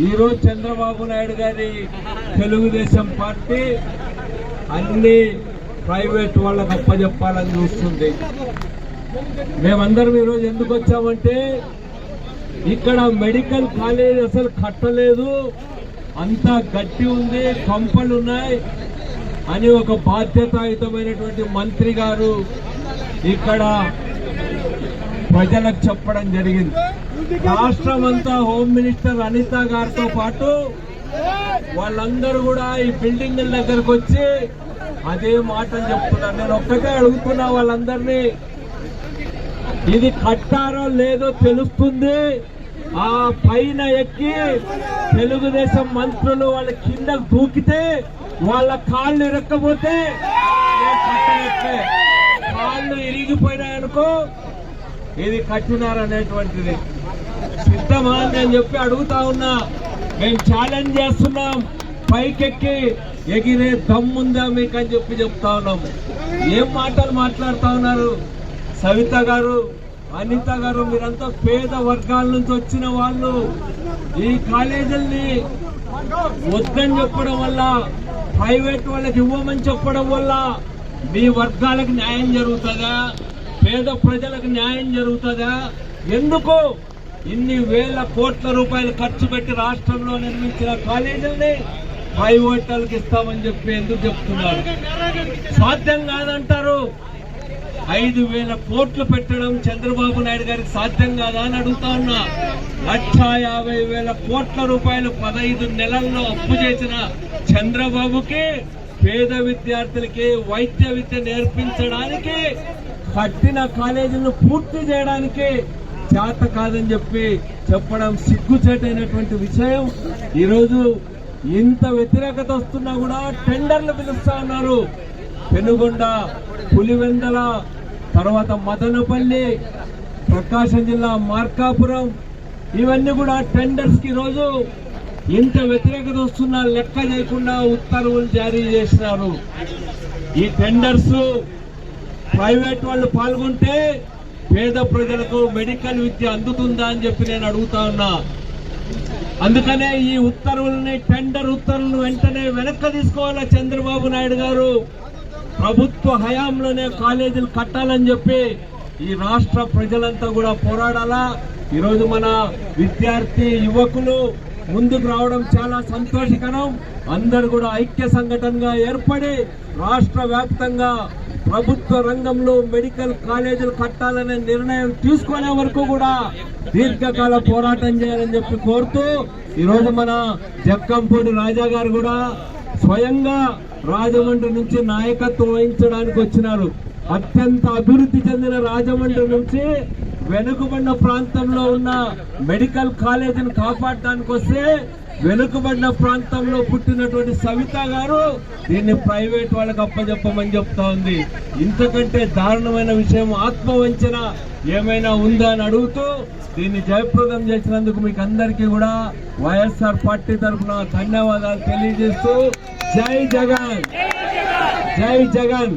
ఈరోజు చంద్రబాబు నాయుడు గారి తెలుగుదేశం పార్టీ అన్ని ప్రైవేట్ వాళ్ళకి అప్పచెప్పాలని చూస్తుంది. మేమందరం ఈరోజు ఎందుకు వచ్చామంటే ఇక్కడ మెడికల్ కాలేజ్ అసలు కట్టలేదు. అంత గట్టి ఉంది కంపలు ఉన్నాయి అని ఒక బాధ్యతాయుతమైనటువంటి మంత్రి గారు ఇక్కడ ప్రజలకు చెప్పడం జరిగింది. రాష్ట్రం అంతా హోమ్ మినిస్టర్ అనిత గారితో పాటు వాళ్ళందరూ కూడా ఈ బిల్డింగ్ దగ్గరకు వచ్చి అదే మాటలు చెప్తున్నారు. నేను ఒక్కటే అడుగుతున్నా వాళ్ళందరినీ. ఇది కట్టారో లేదో తెలుస్తుంది. ఆ పైన ఎక్కి తెలుగుదేశం మంత్రులు వాళ్ళ కింద దూకితే వాళ్ళ కాళ్ళు ఇరక్కపోతే కాళ్ళు ఇరిగిపోయినాయనుకో ఇది కట్టినారనేటువంటిది సిద్ధమా అని చెప్పి అడుగుతా ఉన్నా. మేము ఛాలెంజ్ చేస్తున్నాం. పైకెక్కి ఎగిరే దమ్ముందా మీకు అని చెప్పి చెప్తా ఉన్నాం. ఏం మాటలు మాట్లాడుతా ఉన్నారు? సవిత గారు అనిత గారు మీరంతా పేద వర్గాల నుంచి వచ్చిన వాళ్ళు. ఈ కాలేజీల్ని వద్దని చెప్పడం వల్ల ప్రైవేట్ వాళ్ళకి ఇవ్వమని చెప్పడం వల్ల మీ వర్గాలకు న్యాయం జరుగుతుందా? పేద ప్రజలకు న్యాయం జరుగుతుందా? ఎందుకు ఇన్ని వేల కోట్ల రూపాయలు ఖర్చు పెట్టి రాష్ట్రంలో నిర్మించిన కాలేజీల్ని ప్రైవేట్ ఇస్తామని చెప్పి ఎందుకు చెప్తున్నారు? సాధ్యం కాదంటారు. ఐదు వేల కోట్లు పెట్టడం చంద్రబాబు నాయుడు గారికి సాధ్యం కాదా అని అడుగుతా ఉన్నా. లక్ష యాభై వేల కోట్ల రూపాయలు పదహైదు నెలల్లో అప్పు చేసిన చంద్రబాబుకి పేద విద్యార్థులకి వైద్య విద్య నేర్పించడానికి కట్టిన కాలేజీలను పూర్తి చేయడానికి చేత కాదని చెప్పి చెప్పడం సిగ్గుచేటైనటువంటి విషయం. ఈరోజు ఇంత వ్యతిరేకత వస్తున్నా కూడా టెండర్లు పిలుస్తా ఉన్నారు. పెనుగొండ పులివెందల తర్వాత మదనపల్లి ప్రకాశం జిల్లా మార్కాపురం ఇవన్నీ కూడా టెండర్స్కి రోజు ఇంత వ్యతిరేకత వస్తున్నా లెక్క చేయకుండా ఉత్తర్వులు జారీ చేసినారు. ఈ టెండర్స్ ప్రైవేట్ వాళ్ళు పాల్గొంటే పేద ప్రజలకు మెడికల్ విద్య అందుతుందా అని చెప్పి నేను అడుగుతా ఉన్నా. అందుకనే ఈ ఉత్తర్వుల్ని టెండర్ ఉత్తర్వులను వెంటనే వెనక్కి తీసుకోవాలా చంద్రబాబు నాయుడు గారు? ప్రభుత్వ హయాంలోనే కాలేజీలు కట్టాలని చెప్పి ఈ రాష్ట్ర ప్రజలంతా కూడా పోరాడాలా? ఈరోజు మన విద్యార్థి యువకులు ముందుకు రావడం చాలా సంతోషకరం. అందరు కూడా ఐక్య సంఘటనగా ఏర్పడి రాష్ట్ర వ్యాప్తంగా ప్రభుత్వ రంగంలో మెడికల్ కాలేజీలు కట్టాలనే నిర్ణయం తీసుకునే వరకు కూడా దీర్ఘకాల పోరాటం చేయాలని చెప్పి కోరుతూ ఈరోజు మన జక్కంపూడి రాజా గారు కూడా స్వయంగా రాజమండ్రి నుంచి నాయకత్వం వహించడానికి వచ్చినారు. అత్యంత అభివృద్ధి చెందిన రాజమండ్రి నుంచి వెనుకబడిన ప్రాంతంలో ఉన్న మెడికల్ కాలేజీని కాపాడటానికి వస్తే వెనుకబడిన ప్రాంతంలో పుట్టినటువంటి సవిత గారు దీన్ని ప్రైవేట్ వాళ్ళకి అప్పజెప్పమని చెప్తా ఉంది. ఇంతకంటే దారుణమైన విషయం ఆత్మవంచన ఏమైనా ఉందా అని అడుగుతూ దీన్ని జయప్రదం చేసినందుకు మీకు అందరికీ కూడా వైఎస్ఆర్ పార్టీ తరఫున ధన్యవాదాలు తెలియజేస్తూ జై జగన్. జై జగన్.